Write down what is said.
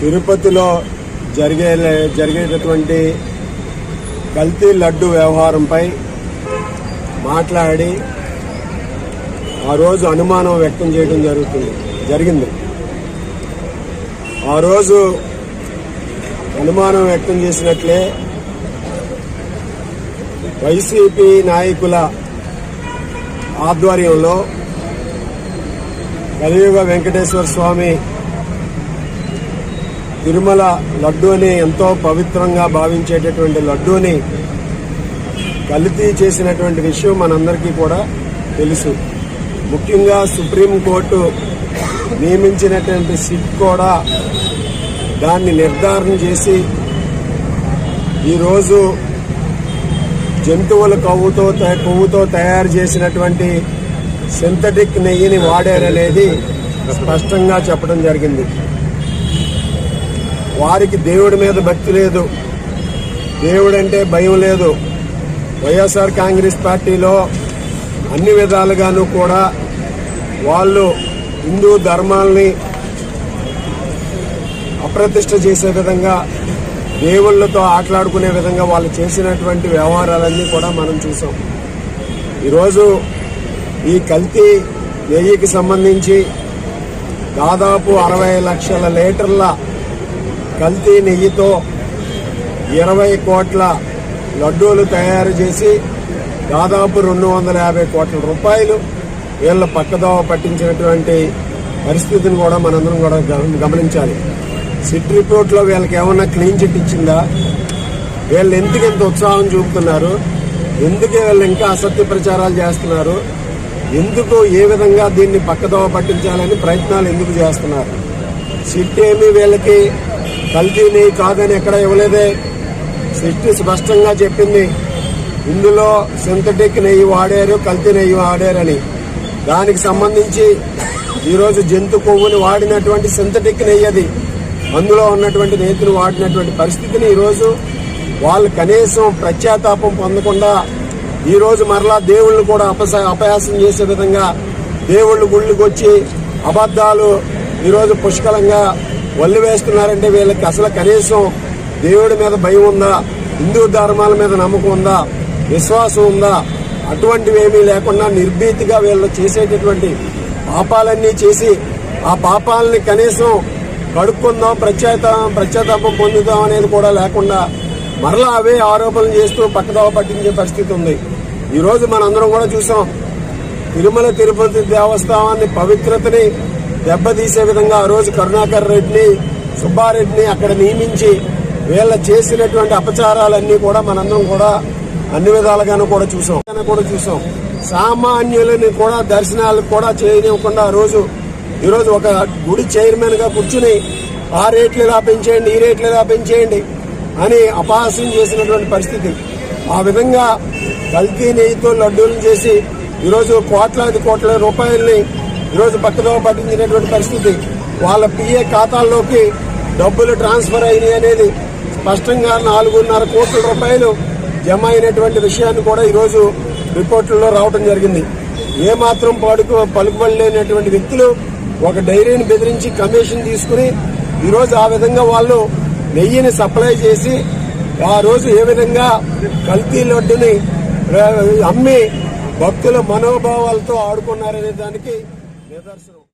తిరుపతిలో జరిగే జరిగేటటువంటి కల్తీ లడ్డు వ్యవహారంపై మాట్లాడి ఆ రోజు అనుమానం వ్యక్తం చేయడం జరుగుతుంది జరిగింది. ఆ రోజు అనుమానం వ్యక్తం చేసినట్లే వైసీపీ నాయకుల ఆధ్వర్యంలో కలియుగ వెంకటేశ్వర స్వామి తిరుమల లడ్డూని ఎంతో పవిత్రంగా భావించేటటువంటి లడ్డూని కల్తీ చేసినటువంటి విషయం మనందరికీ కూడా తెలుసు. ముఖ్యంగా సుప్రీంకోర్టు నియమించినటువంటి సిట్ కూడా దాన్ని నిర్ధారణ చేసి ఈరోజు జంతువుల కొవ్వుతో కొవ్వుతో తయారు చేసినటువంటి సింథటిక్ నెయ్యిని వాడారనేది స్పష్టంగా చెప్పడం జరిగింది. వారికి దేవుడి మీద భక్తి లేదు. దేవుడంటే భయం లేదు. వైఎస్ఆర్ కాంగ్రెస్ పార్టీలో అన్ని విధాలుగాను కూడా వాళ్ళు హిందూ ధర్మాల్ని అప్రతిష్ట చేసే విధంగా దేవుళ్ళతో ఆటలాడుకునే విధంగా వాళ్ళు చేసినటువంటి వ్యవహారాలన్నీ కూడా మనం చూసాం. ఈరోజు ఈ కల్తీ నెయ్యికి సంబంధించి దాదాపు అరవై లక్షల లీటర్ల కల్తీ నెయ్యితో ఇరవై కోట్ల లడ్డూలు తయారు చేసి దాదాపు రెండు వందల యాభై కోట్ల రూపాయలు వీళ్ళ పక్కదోవ పట్టించినటువంటి పరిస్థితిని కూడా మనందరం కూడా గమ- గమనించాలి. సిట్ రిపోర్ట్లో వీళ్ళకి ఏమన్నా క్లీన్ చిట్ ఇచ్చిందా? వీళ్ళు ఎందుకు ఇంత ఉత్సాహం చూపుతున్నారు? ఎందుకు వీళ్ళు ఇంకా అసత్య ప్రచారాలు చేస్తున్నారు? ఎందుకు ఏ విధంగా దీన్ని పక్కదోవ పట్టించాలని ప్రయత్నాలు ఎందుకు చేస్తున్నారు? సిట్ ఏమి వీళ్ళకి కల్తీని కాదని ఎక్కడ ఇవ్వలేదే. సృష్టి స్పష్టంగా చెప్పింది. ఇందులో సింథటిక్ నెయ్యి వాడారు కల్తీ నెయ్యి వాడారని. దానికి సంబంధించి ఈరోజు జంతు కొవ్వుని వాడినటువంటి సింథటిక్ నెయ్యి అది. అందులో ఉన్నటువంటి నేతలు వాడినటువంటి పరిస్థితిని ఈరోజు వాళ్ళు కనీసం ప్రత్యాతాపం పొందకుండా ఈరోజు మరలా దేవుళ్ళు కూడా అపస అపయాసం చేసే విధంగా దేవుళ్ళు గుళ్ళకి వచ్చి అబద్ధాలు ఈరోజు పుష్కలంగా వల్లు వేస్తున్నారంటే వీళ్ళకి అసలు కనీసం దేవుడి మీద భయం ఉందా? హిందూ ధర్మాల మీద నమ్మకం ఉందా? విశ్వాసం ఉందా? అటువంటివి ఏమీ లేకుండా నిర్భీతిగా వీళ్ళు చేసేటటువంటి పాపాలన్నీ చేసి ఆ పాపాలని కనీసం కడుక్కుందాం ప్రత్యేత ప్రత్యేతాపం పొందుదాం అనేది కూడా లేకుండా మరలా అవే ఆరోపణలు చేస్తూ పక్కదావ పట్టించే పరిస్థితి ఉంది. ఈరోజు మనందరం కూడా చూసాం. తిరుమల తిరుపతి దేవస్థానాన్ని పవిత్రతని దెబ్బతీసే విధంగా ఆ రోజు కరుణాకర్ రెడ్డిని సుబ్బారెడ్డిని అక్కడ నియమించి వీళ్ళ చేసినటువంటి అపచారాలన్నీ కూడా మనందరం కూడా అన్ని విధాలుగాను కూడా చూసాం. కూడా చూసాం. సామాన్యులని కూడా దర్శనాలకు కూడా చేయనివ్వకుండా ఆ రోజు ఈరోజు ఒక గుడి చైర్మన్గా కూర్చుని ఆ రేట్లు ఇలా పెంచేయండి ఈ రేట్లు ఇలా పెంచేయండి అని అపహాస్యం చేసినటువంటి పరిస్థితి. ఆ విధంగా కల్తీ నెయ్యితో లడ్డూలు చేసి ఈరోజు కోట్లాది కోట్ల రూపాయల్ని ఈరోజు భక్తిలో పట్టించినటువంటి పరిస్థితి. వాళ్ళ పిఏ ఖాతాల్లోకి డబ్బులు ట్రాన్స్ఫర్ అయినాయి అనేది స్పష్టంగా నాలుగున్నర కోట్ల రూపాయలు జమ అయినటువంటి విషయాన్ని కూడా ఈరోజు రిపోర్టుల్లో రావడం జరిగింది. ఏ మాత్రం పడుకు పలుకుబడలేనటువంటి వ్యక్తులు ఒక డైరీని బెదిరించి కమిషన్ తీసుకుని ఈరోజు ఆ విధంగా వాళ్ళు నెయ్యిని సప్లై చేసి ఆ రోజు ఏ విధంగా కల్తీ లడ్డుని అమ్మి భక్తుల మనోభావాలతో ఆడుకున్నారనే దానికి నిదర్శనం